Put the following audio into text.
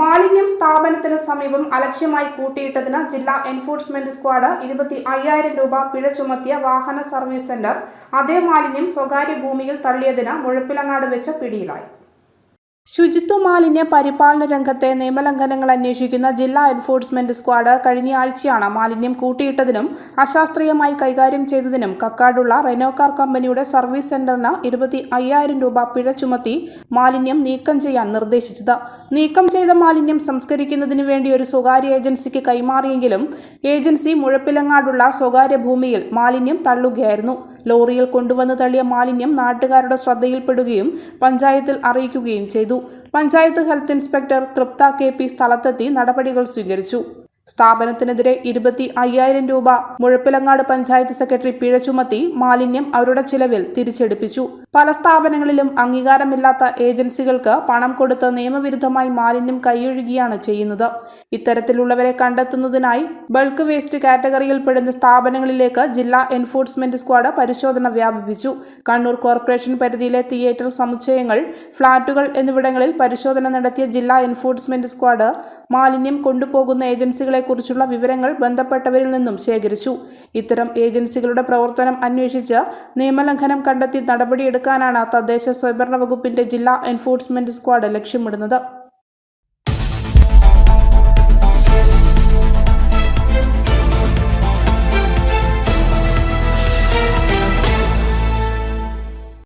മാലിന്യം സ്ഥാപനത്തിന് സമീപം അലക്ഷ്യമായി കൂട്ടിയിട്ടതിന് ജില്ലാ എൻഫോഴ്സ്മെന്റ് സ്ക്വാഡ് ഇരുപത്തി അയ്യായിരം രൂപ പിഴ ചുമത്തിയ വാഹന സർവീസ് സെന്റർ അതേ മാലിന്യം സ്വകാര്യ ഭൂമിയിൽ തള്ളിയതിന് മുഴപ്പിലങ്ങാട് വെച്ച് പിടിയിലായി. ശുചിത്വ മാലിന്യ പരിപാലന രംഗത്തെ നിയമലംഘനങ്ങൾ അന്വേഷിക്കുന്ന ജില്ലാ എൻഫോഴ്സ്മെന്റ് സ്ക്വാഡ് കഴിഞ്ഞ ആഴ്ചയാണ് മാലിന്യം കൂട്ടിയിട്ടതിനും അശാസ്ത്രീയമായി കൈകാര്യം ചെയ്തതിനും കക്കാടുള്ള റെനോകാർ കമ്പനിയുടെ സർവീസ് സെന്ററിന് ഇരുപത്തി അയ്യായിരം രൂപ പിഴ ചുമത്തി മാലിന്യം നീക്കം ചെയ്യാൻ നിർദ്ദേശിച്ചത്. നീക്കം ചെയ്ത മാലിന്യം സംസ്കരിക്കുന്നതിന് വേണ്ടി ഒരു സ്വകാര്യ ഏജൻസിക്ക് കൈമാറിയെങ്കിലും ഏജൻസി മുഴപ്പിലങ്ങാടുള്ള സ്വകാര്യ ഭൂമിയിൽ മാലിന്യം തള്ളുകയായിരുന്നു. ലോറിയിൽ കൊണ്ടുവന്ന് തള്ളിയ മാലിന്യം നാട്ടുകാരുടെ ശ്രദ്ധയിൽപ്പെടുകയും പഞ്ചായത്തിൽ അറിയിക്കുകയും ചെയ്തു. Panchayat health inspector Thriptha K P സ്ഥലത്തെത്തി നടപടികൾ സ്വീകരിച്ചു. സ്ഥാപനത്തിനെതിരെ ഇരുപത്തി അയ്യായിരം രൂപ മുഴപ്പിലങ്ങാട് പഞ്ചായത്ത് സെക്രട്ടറി പിഴ ചുമത്തി മാലിന്യം അവരുടെ ചിലവിൽ തിരിച്ചെടുപ്പിച്ചു. പല സ്ഥാപനങ്ങളിലും അംഗീകാരമില്ലാത്ത ഏജൻസികൾക്ക് പണം കൊടുത്ത് നിയമവിരുദ്ധമായി മാലിന്യം കൈയൊഴുകിയാണ് ചെയ്യുന്നത്. ഇത്തരത്തിലുള്ളവരെ കണ്ടെത്തുന്നതിനായി ബൾക്ക് വേസ്റ്റ് കാറ്റഗറിയിൽപ്പെടുന്ന സ്ഥാപനങ്ങളിലേക്ക് ജില്ലാ എൻഫോഴ്സ്മെന്റ് സ്ക്വാഡ് പരിശോധന വ്യാപിപ്പിച്ചു. കണ്ണൂർ കോർപ്പറേഷൻ പരിധിയിലെ തിയേറ്റർ സമുച്ചയങ്ങൾ ഫ്ളാറ്റുകൾ എന്നിവിടങ്ങളിൽ പരിശോധന നടത്തിയ ജില്ലാ എൻഫോഴ്സ്മെന്റ് സ്ക്വാഡ് മാലിന്യം കൊണ്ടുപോകുന്ന ഏജൻസികളെക്കുറിച്ചുള്ള വിവരങ്ങൾ ബന്ധപ്പെട്ടവരിൽ നിന്നും ശേഖരിച്ചു. ഇത്തരം ഏജൻസികളുടെ പ്രവർത്തനം അന്വേഷിച്ച് നിയമലംഘനം കണ്ടെത്തി നടപടിയെടുക്കാനാണ് തദ്ദേശ സ്വയംഭരണ വകുപ്പിന്റെ ജില്ലാ എൻഫോഴ്സ്മെന്റ് സ്ക്വാഡ് ലക്ഷ്യമിടുന്നത്.